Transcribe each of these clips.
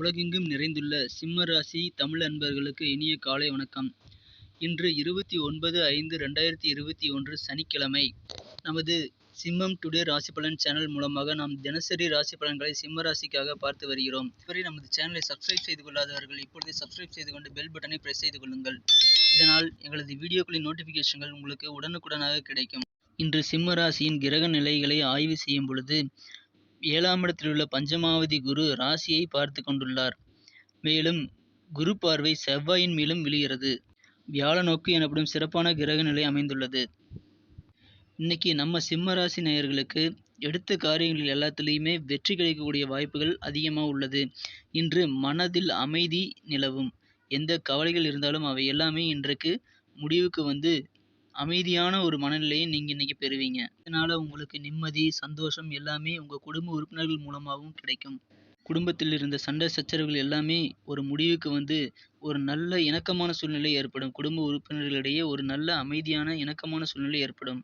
உலகெங்கும் நிறைந்துள்ள சிம்ம ராசி தமிழ் அன்பர்களுக்கு இனிய காலை வணக்கம். இன்று இருபத்தி ஒன்பது ஐந்து ரெண்டாயிரத்தி இருபத்தி ஒன்று சனிக்கிழமை. நமது சிம்மம் டுடே ராசி பலன் சேனல் மூலமாக நாம் தினசரி ராசி பலன்களை சிம்ம ராசிக்காக பார்த்து வருகிறோம். இதுவரை நமது சேனலை சப்ஸ்கிரைப் செய்து கொள்ளாதவர்கள் இப்பொழுது சப்ஸ்கிரைப் செய்து கொண்டு பெல் பட்டனை பிரஸ் செய்து கொள்ளுங்கள். இதனால் எங்களது வீடியோக்களின் நோட்டிஃபிகேஷன்கள் உங்களுக்கு உடனுக்குடனாக கிடைக்கும். இன்று சிம்ம ராசியின் கிரக நிலைகளை ஆய்வு செய்யும் பொழுது ஏழாம் இடத்தில் உள்ள பஞ்சமாவதி குரு ராசியை பார்த்து கொண்டுள்ளார். மேலும் குரு பார்வை செவ்வாயின் மேலும் விழுகிறது. வியாழ நோக்கு எனப்படும் சிறப்பான கிரக நிலை அமைந்துள்ளது. இன்னைக்கு நம்ம சிம்ம ராசி நேயர்களுக்கு எடுத்த காரியங்கள் எல்லாத்துலேயுமே வெற்றி கிடைக்கக்கூடிய வாய்ப்புகள் அதிகமாக உள்ளது. இன்று மனதில் அமைதி நிலவும். எந்த கவலைகள் இருந்தாலும் அவை எல்லாமே இன்றைக்கு முடிவுக்கு வந்து அமைதியான ஒரு மனநிலையை நீங்கள் இன்றைக்கி பெறுவீங்க. இதனால் உங்களுக்கு நிம்மதி சந்தோஷம் எல்லாமே உங்கள் குடும்ப உறுப்பினர்கள் மூலமாகவும் கிடைக்கும். குடும்பத்தில் இருந்த சண்டை சச்சரவுகள் எல்லாமே ஒரு முடிவுக்கு வந்து ஒரு நல்ல இணக்கமான சூழ்நிலை ஏற்படும். குடும்ப உறுப்பினர்களிடையே ஒரு நல்ல அமைதியான இணக்கமான சூழ்நிலை ஏற்படும்.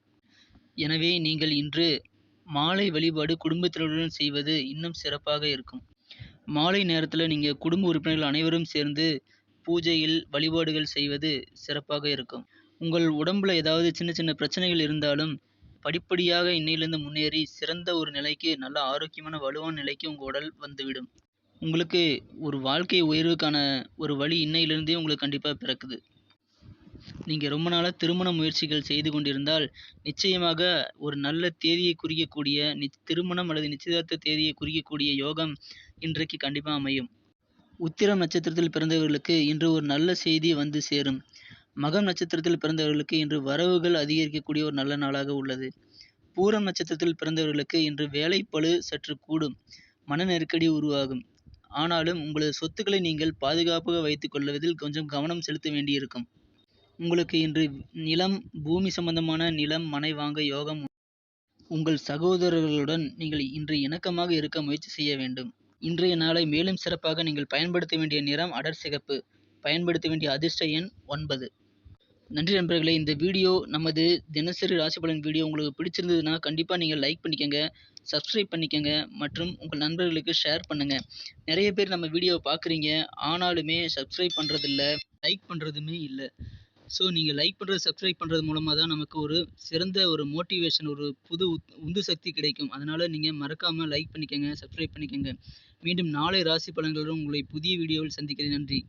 எனவே நீங்கள் இன்று மாலை வழிபாடு குடும்பத்தினருடன் செய்வது இன்னும் சிறப்பாக இருக்கும். மாலை நேரத்தில் நீங்கள் குடும்ப உறுப்பினர்கள் அனைவரும் சேர்ந்து பூஜையில் வழிபாடுகள் செய்வது சிறப்பாக இருக்கும். உங்கள் உடம்புல ஏதாவது சின்ன சின்ன பிரச்சனைகள் இருந்தாலும் படிப்படியாக இன்னையிலேருந்து முன்னேறி சிறந்த ஒரு நிலைக்கு நல்ல ஆரோக்கியமான வலுவான நிலைக்கு உங்கள் உடல் வந்துவிடும். உங்களுக்கு ஒரு வாழ்க்கை உயர்வுக்கான ஒரு வழி இன்னையிலிருந்தே உங்களுக்கு கண்டிப்பாக பிறக்குது. நீங்கள் ரொம்ப நாளாக திருமண முயற்சிகள் செய்து கொண்டிருந்தால் நிச்சயமாக ஒரு நல்ல தேதியை குறிக்கக்கூடிய நி திருமணம் அல்லது நிச்சயதார்த்த தேதியை குறிக்கக்கூடிய யோகம் இன்றைக்கு கண்டிப்பாக அமையும். உத்திரம் நட்சத்திரத்தில் பிறந்தவர்களுக்கு இன்று ஒரு நல்ல செய்தி வந்து சேரும். மகம் நட்சத்திரத்தில் பிறந்தவர்களுக்கு இன்று வரவுகள் அதிகரிக்கக்கூடிய ஒரு நல்ல நாளாக உள்ளது. பூரம் நட்சத்திரத்தில் பிறந்தவர்களுக்கு இன்று வேலைப்பளு சற்று கூடும். மன நெருக்கடி உருவாகும். ஆனாலும் உங்களது சொத்துக்களை நீங்கள் பாதுகாப்பாக வைத்துக் கொள்வதில் கொஞ்சம் கவனம் செலுத்த வேண்டியிருக்கும். உங்களுக்கு இன்று நிலம் பூமி சம்பந்தமான நிலம் மனை வாங்க யோகம் உங்கள் சகோதரர்களுடன் நீங்கள் இன்று இணக்கமாக இருக்க முயற்சி செய்ய வேண்டும். இன்றைய நாளை மேலும் சிறப்பாக நீங்கள் பயன்படுத்த வேண்டிய நிறம் அடர் சிகப்பு. பயன்படுத்த வேண்டிய அதிர்ஷ்ட எண் ஒன்பது. நன்றி நண்பர்களே இந்த வீடியோ நமது தினசரி ராசி பலன் வீடியோ உங்களுக்கு பிடிச்சிருந்ததுன்னா கண்டிப்பாக நீங்கள் லைக் பண்ணிக்கோங்க சப்ஸ்கிரைப் பண்ணிக்கோங்க மற்றும் உங்கள் நண்பர்களுக்கு ஷேர் பண்ணுங்கள் நிறைய பேர் நம்ம வீடியோவை பார்க்குறீங்க ஆனாலுமே சப்ஸ்கிரைப் பண்ணுறதில்ல லைக் பண்ணுறதுமே இல்லை. ஸோ நீங்கள் லைக் பண்ணுறது சப்ஸ்கிரைப் பண்ணுறது மூலமாக தான் நமக்கு ஒரு சிறந்த ஒரு மோட்டிவேஷன் ஒரு புது உந்து சக்தி கிடைக்கும். அதனால் நீங்கள் மறக்காமல் லைக் பண்ணிக்கோங்க சப்ஸ்கிரைப் பண்ணிக்கோங்க. மீண்டும் நாளை ராசி பலன்களுடன் உங்களை புதிய வீடியோவில் சந்திக்கிறேன். நன்றி.